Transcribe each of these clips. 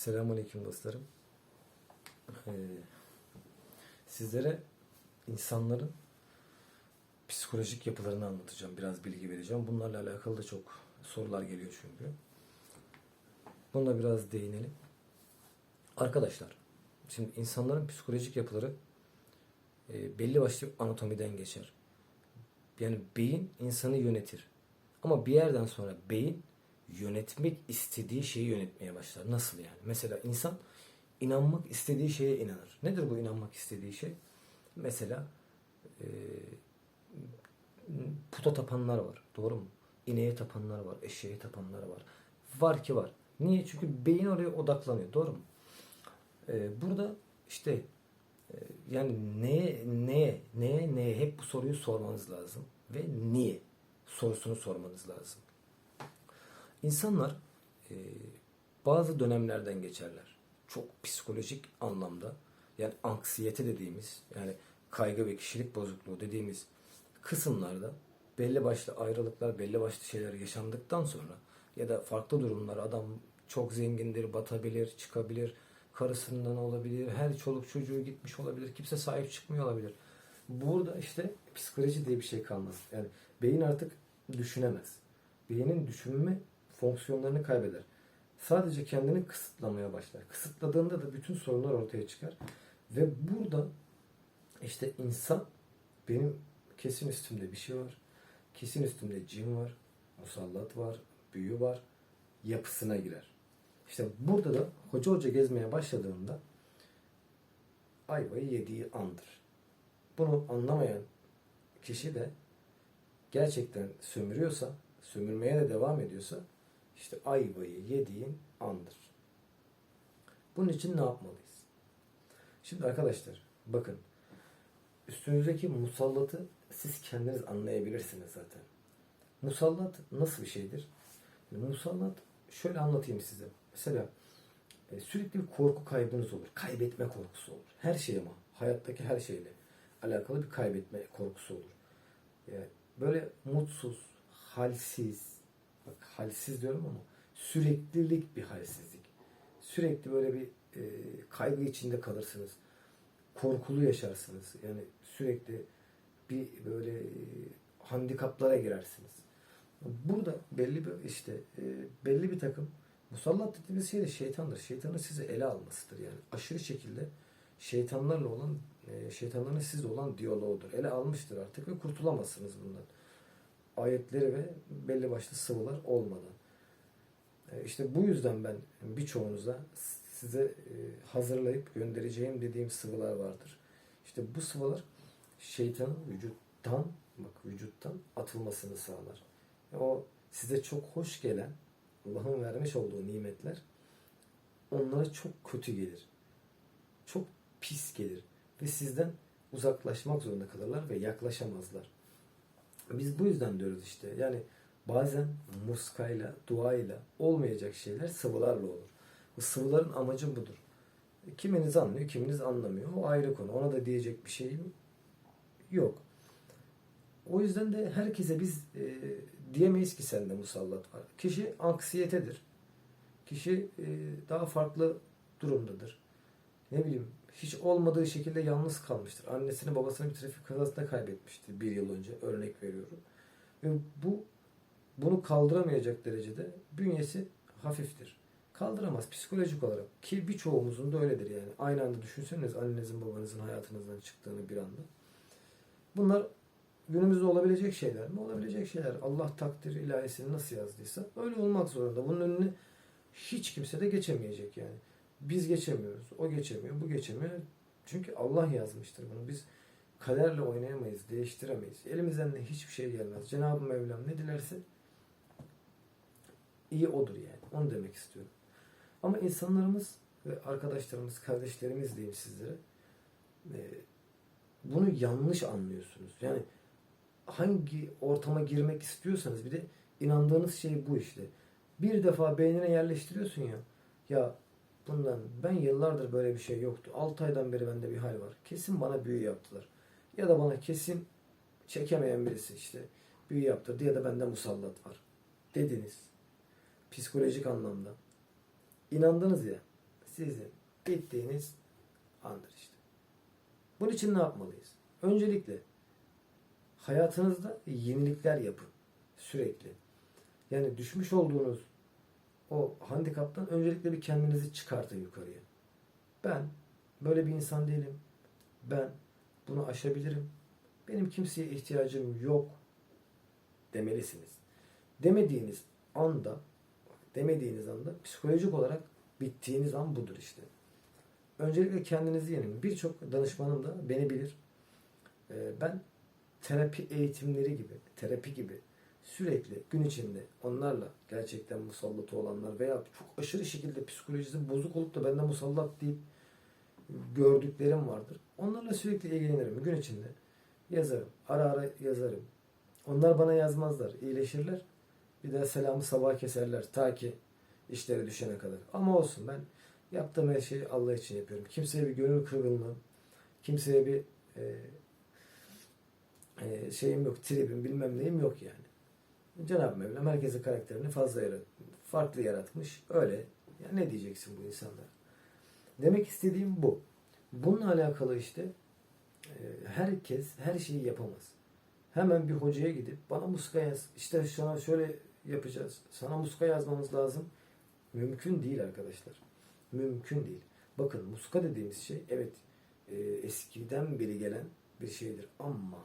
Selamünaleyküm dostlarım. Ee, sizlere insanların psikolojik yapılarını anlatacağım. Biraz bilgi vereceğim. Bunlarla alakalı da çok sorular geliyor çünkü. Buna biraz değinelim. Arkadaşlar, şimdi insanların psikolojik yapıları e, belli başlı anatomiden geçer. Yani beyin insanı yönetir. Ama bir yerden sonra beyin yönetmek istediği şeyi yönetmeye başlar. Nasıl yani? Mesela insan inanmak istediği şeye inanır. Nedir bu inanmak istediği şey? Mesela e, puta tapanlar var. Doğru mu? İneğe tapanlar var. Eşeğe tapanlar var. Var ki var. Niye? Çünkü beyin oraya odaklanıyor. Doğru mu? E, burada işte e, yani neye, neye, neye, neye hep bu soruyu sormanız lazım. Ve niye sorusunu sormanız lazım. İnsanlar e, bazı dönemlerden geçerler. Çok psikolojik anlamda yani anksiyete dediğimiz yani kaygı ve kişilik bozukluğu dediğimiz kısımlarda belli başlı ayrılıklar, belli başlı şeyler yaşandıktan sonra ya da farklı durumlar adam çok zengindir, batabilir, çıkabilir, karısından olabilir, her çoluk çocuğu gitmiş olabilir, kimse sahip çıkmıyor olabilir. Burada işte psikoloji diye bir şey kalmaz. Yani beyin artık düşünemez. Beynin düşünme fonksiyonlarını kaybeder. Sadece kendini kısıtlamaya başlar. Kısıtladığında da bütün sorunlar ortaya çıkar. Ve burada işte insan benim kesin üstümde bir şey var. Kesin üstümde cin var, musallat var, büyü var. Yapısına girer. İşte burada da hoca hoca gezmeye başladığında ayvayı yediği andır. Bunu anlamayan kişi de gerçekten sömürüyorsa, sömürmeye de devam ediyorsa işte ayvayı yediğin andır. Bunun için ne yapmalıyız? Şimdi arkadaşlar bakın üstünüzdeki musallatı siz kendiniz anlayabilirsiniz zaten. Musallat nasıl bir şeydir? Musallat şöyle anlatayım size. Mesela e, sürekli bir korku kaybınız olur. Kaybetme korkusu olur. Her şey ama hayattaki her şeyle alakalı bir kaybetme korkusu olur. Yani böyle mutsuz, halsiz, bak halsiz diyorum ama süreklilik bir halsizlik. Sürekli böyle bir e, kaygı içinde kalırsınız. Korkulu yaşarsınız. Yani sürekli bir böyle e, handikaplara girersiniz. Burada belli bir işte e, belli bir takım musallat dediğimiz şey de şeytandır. Şeytanın sizi ele almasıdır yani. Aşırı şekilde şeytanlarla olan e, şeytanların sizle olan diyaloğudur. Ele almıştır artık ve kurtulamazsınız bundan. Ayetleri ve belli başlı sıvılar olmadan. E, işte bu yüzden ben birçoğunuza size e, hazırlayıp göndereceğim dediğim sıvılar vardır. İşte bu sıvılar şeytanın vücuttan bak vücuttan atılmasını sağlar. O size çok hoş gelen Allah'ın vermiş olduğu nimetler onlara çok kötü gelir. Çok pis gelir. Ve sizden uzaklaşmak zorunda kalırlar ve yaklaşamazlar. Biz bu yüzden diyoruz işte. Yani bazen muskayla, duayla olmayacak şeyler sıvılarla olur. Bu sıvıların amacı budur. Kiminiz anlıyor, kiminiz anlamıyor. O ayrı konu. Ona da diyecek bir şeyim yok. O yüzden de herkese biz e, diyemeyiz ki sende musallat var. Kişi anksiyetedir. Kişi e, daha farklı durumdadır. Ne bileyim hiç olmadığı şekilde yalnız kalmıştır. Annesini babasını bir trafik kazasında kaybetmişti bir yıl önce. Örnek veriyorum. Ve bu bunu kaldıramayacak derecede bünyesi hafiftir. Kaldıramaz psikolojik olarak. Ki birçoğumuzun da öyledir yani. Aynı anda düşünseniz annenizin babanızın hayatınızdan çıktığını bir anda. Bunlar günümüzde olabilecek şeyler mi? Olabilecek şeyler. Allah takdir ilahisini nasıl yazdıysa öyle olmak zorunda. Bunun önüne hiç kimse de geçemeyecek yani. Biz geçemiyoruz. O geçemiyor, bu geçemiyor. Çünkü Allah yazmıştır bunu. Biz kaderle oynayamayız, değiştiremeyiz. Elimizden de hiçbir şey gelmez. Cenab-ı Mevlam ne dilerse iyi odur yani. Onu demek istiyorum. Ama insanlarımız ve arkadaşlarımız, kardeşlerimiz diyeyim sizlere e, bunu yanlış anlıyorsunuz. Yani hangi ortama girmek istiyorsanız bir de inandığınız şey bu işte. Bir defa beynine yerleştiriyorsun ya. Ya bundan ben yıllardır böyle bir şey yoktu. 6 aydan beri bende bir hal var. Kesin bana büyü yaptılar. Ya da bana kesin çekemeyen birisi işte büyü yaptırdı ya da bende musallat var. Dediniz. Psikolojik anlamda. İnandınız ya. sizin bittiğiniz andır işte. Bunun için ne yapmalıyız? Öncelikle hayatınızda yenilikler yapın. Sürekli. Yani düşmüş olduğunuz o handikaptan öncelikle bir kendinizi çıkartın yukarıya. Ben böyle bir insan değilim. Ben bunu aşabilirim. Benim kimseye ihtiyacım yok demelisiniz. Demediğiniz anda demediğiniz anda psikolojik olarak bittiğiniz an budur işte. Öncelikle kendinizi yenin. Birçok danışmanım da beni bilir. Ee, Ben terapi eğitimleri gibi, terapi gibi sürekli gün içinde onlarla gerçekten musallat olanlar veya çok aşırı şekilde psikolojisi bozuk olup da benden musallat deyip gördüklerim vardır. Onlarla sürekli ilgilenirim gün içinde. Yazarım. Ara ara yazarım. Onlar bana yazmazlar. iyileşirler. Bir daha selamı sabah keserler. Ta ki işleri düşene kadar. Ama olsun ben yaptığım her şeyi Allah için yapıyorum. Kimseye bir gönül kırgınlığım, kimseye bir e, e, şeyim yok, tribim bilmem neyim yok yani. Cenab-ı Mevlam herkesin karakterini fazla yarat, farklı yaratmış. Öyle. Ya ne diyeceksin bu insanlara? Demek istediğim bu. Bununla alakalı işte e, herkes her şeyi yapamaz. Hemen bir hocaya gidip bana muska yaz. İşte sana şöyle yapacağız. Sana muska yazmamız lazım. Mümkün değil arkadaşlar. Mümkün değil. Bakın muska dediğimiz şey evet e, eskiden beri gelen bir şeydir ama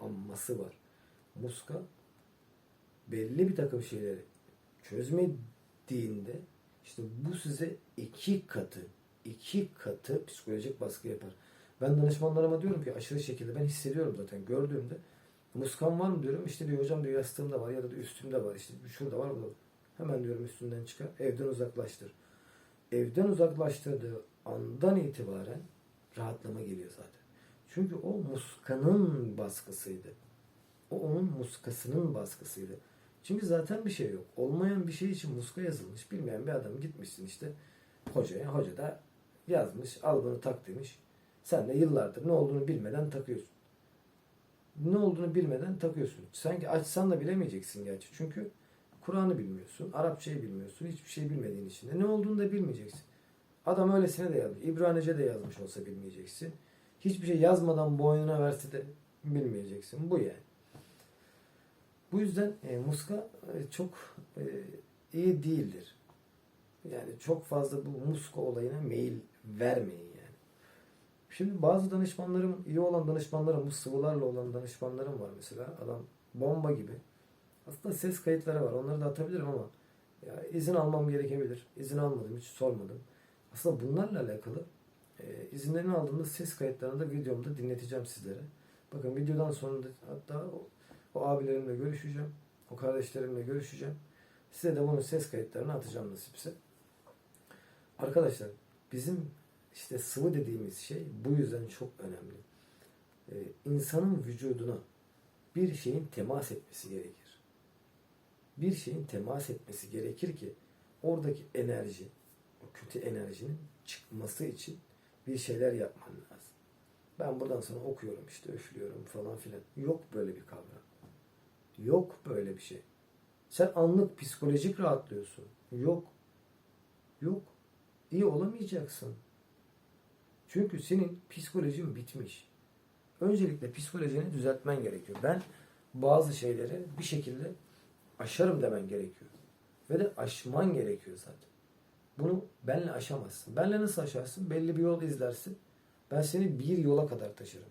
amması var. Muska belli bir takım şeyleri çözmediğinde işte bu size iki katı iki katı psikolojik baskı yapar. Ben danışmanlarıma diyorum ki aşırı şekilde ben hissediyorum zaten gördüğümde muskan var mı diyorum işte diyor hocam diyor yastığımda var ya da üstümde var işte şurada var burada. Hemen diyorum üstünden çıkar evden uzaklaştır. Evden uzaklaştırdığı andan itibaren rahatlama geliyor zaten. Çünkü o muskanın baskısıydı. O onun muskasının baskısıydı. Çünkü zaten bir şey yok. Olmayan bir şey için muska yazılmış. Bilmeyen bir adam gitmişsin işte hocaya. Hoca da yazmış. Al bunu tak demiş. Sen de yıllardır ne olduğunu bilmeden takıyorsun. Ne olduğunu bilmeden takıyorsun. Sanki açsan da bilemeyeceksin gerçi. Çünkü Kur'an'ı bilmiyorsun. Arapçayı bilmiyorsun. Hiçbir şey bilmediğin için de ne olduğunu da bilmeyeceksin. Adam öylesine de yazmış. İbranice de yazmış olsa bilmeyeceksin. Hiçbir şey yazmadan boynuna verse de bilmeyeceksin. Bu yani. Bu yüzden e, muska e, çok e, iyi değildir. Yani çok fazla bu muska olayına meyil vermeyin yani. Şimdi bazı danışmanlarım, iyi olan danışmanlarım, bu sıvılarla olan danışmanlarım var mesela. Adam bomba gibi. Aslında ses kayıtları var. Onları da atabilirim ama ya izin almam gerekebilir. İzin almadım, hiç sormadım. Aslında bunlarla alakalı e, izinlerini aldığımda ses kayıtlarını da videomda dinleteceğim sizlere. Bakın videodan sonra da hatta o, abilerimle görüşeceğim. O kardeşlerimle görüşeceğim. Size de bunun ses kayıtlarını atacağım nasipse. Arkadaşlar bizim işte sıvı dediğimiz şey bu yüzden çok önemli. Ee, insanın vücuduna bir şeyin temas etmesi gerekir. Bir şeyin temas etmesi gerekir ki oradaki enerji, o kötü enerjinin çıkması için bir şeyler yapman lazım. Ben buradan sonra okuyorum işte üflüyorum falan filan. Yok böyle bir kavram. Yok böyle bir şey. Sen anlık psikolojik rahatlıyorsun. Yok. Yok. İyi olamayacaksın. Çünkü senin psikolojin bitmiş. Öncelikle psikolojini düzeltmen gerekiyor. Ben bazı şeyleri bir şekilde aşarım demen gerekiyor. Ve de aşman gerekiyor zaten. Bunu benle aşamazsın. Benle nasıl aşarsın? Belli bir yol izlersin. Ben seni bir yola kadar taşırım.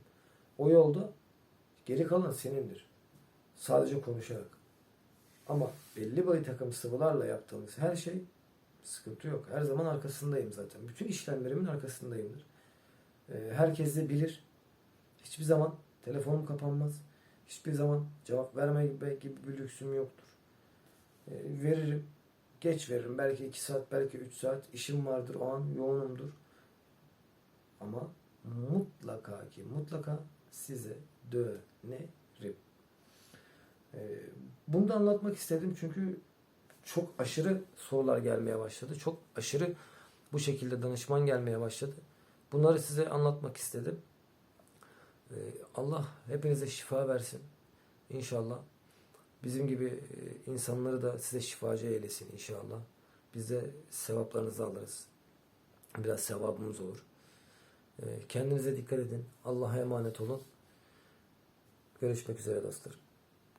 O yolda geri kalan senindir. Sadece konuşarak. Ama belli bir takım sıvılarla yaptığımız her şey sıkıntı yok. Her zaman arkasındayım zaten. Bütün işlemlerimin arkasındayımdır. Ee, herkes de bilir. Hiçbir zaman telefonum kapanmaz. Hiçbir zaman cevap verme gibi, bir lüksüm yoktur. Ee, veririm. Geç veririm. Belki iki saat, belki üç saat. işim vardır. O an yoğunumdur. Ama mutlaka ki mutlaka size dönerim. Ee, bunu da anlatmak istedim çünkü çok aşırı sorular gelmeye başladı. Çok aşırı bu şekilde danışman gelmeye başladı. Bunları size anlatmak istedim. Ee, Allah hepinize şifa versin. İnşallah. Bizim gibi e, insanları da size şifacı eylesin inşallah. Biz de sevaplarınızı alırız. Biraz sevabımız olur. Ee, Kendinize dikkat edin. Allah'a emanet olun. Görüşmek üzere dostlar.